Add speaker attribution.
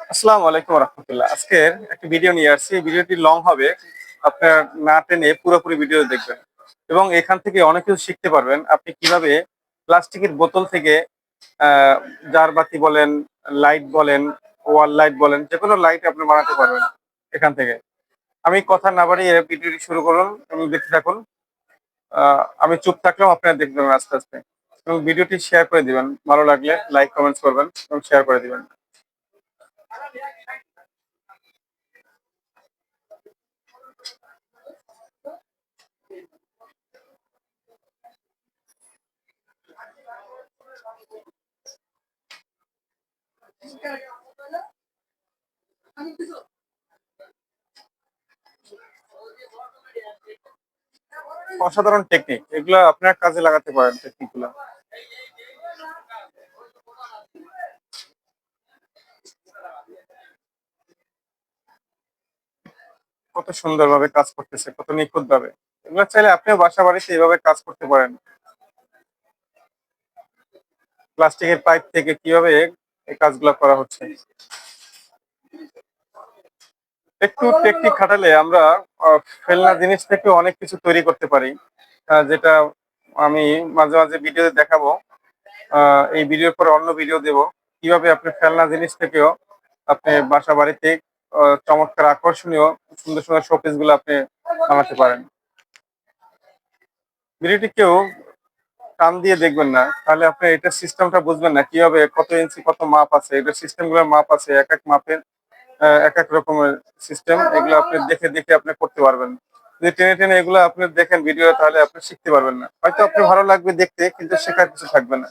Speaker 1: আসসালামু আলাইকুম রহমতুল্লাহ। আজকের একটা ভিডিও নিয়ে আসছি। ভিডিওটি লং হবে। আপনার না টেনে পুরোপুরি ভিডিও দেখবেন। এবং এখান থেকে অনেক কিছু শিখতে পারবেন। আপনি কীভাবে প্লাস্টিকের বোতল থেকে জারবাতি বলেন লাইট বলেন ওয়াল লাইট বলেন যে কোনো লাইট আপনি বানাতে পারবেন এখান থেকে। আমি কথা না বাড়িয়ে ভিডিওটি শুরু করুন এবং দেখতে থাকুন। আমি চুপ থাকলেও আপনারা দেখবেন আস্তে আস্তে। এবং ভিডিওটি শেয়ার করে দিবেন। ভালো লাগলে লাইক কমেন্টস করবেন এবং শেয়ার করে দিবেন। অসাধারণ টেকনিক এগুলো আপনার কাজে লাগাতে পারেন টেকনিকগুলো। কত সুন্দরভাবে কাজ করতেছে, কত নিখুঁত ভাবে এগুলো চাইলে আপনিও বাসা বাড়িতে এইভাবে কাজ করতে পারেন। প্লাস্টিকের পাইপ থেকে কীভাবে এই কাজগুলো করা হচ্ছে। একটু টেকনিক খাটালে আমরা ফেলনা জিনিস থেকে অনেক কিছু তৈরি করতে পারি। যেটা আমি মাঝে মাঝে ভিডিওতে দেখাবো। এই ভিডিওর পরে অন্য ভিডিও দেব। কীভাবে আপনি ফেলনা জিনিস থেকেও আপনি বাসা বাড়িতে চমৎকার আকর্ষণীয়, সুন্দর সুন্দর শোপিসগুলো আপনি বানাতে পারেন। ভিডিওটি কেউ টান দিয়ে দেখবেন না, তাহলে আপনি এটা সিস্টেমটা বুঝবেন না, কীভাবে কত ইঞ্চি কত মাপ আছে, এটা সিস্টেমগুলোর মাপ আছে, এক এক মাপের এক এক রকমের সিস্টেম এগুলো আপনি দেখে দেখে আপনি করতে পারবেন। যদি টেনে টেনে এগুলো আপনি দেখেন ভিডিও তাহলে আপনি শিখতে পারবেন না। হয়তো আপনি ভালো লাগবে দেখতে, কিন্তু শেখার কিছু থাকবে না।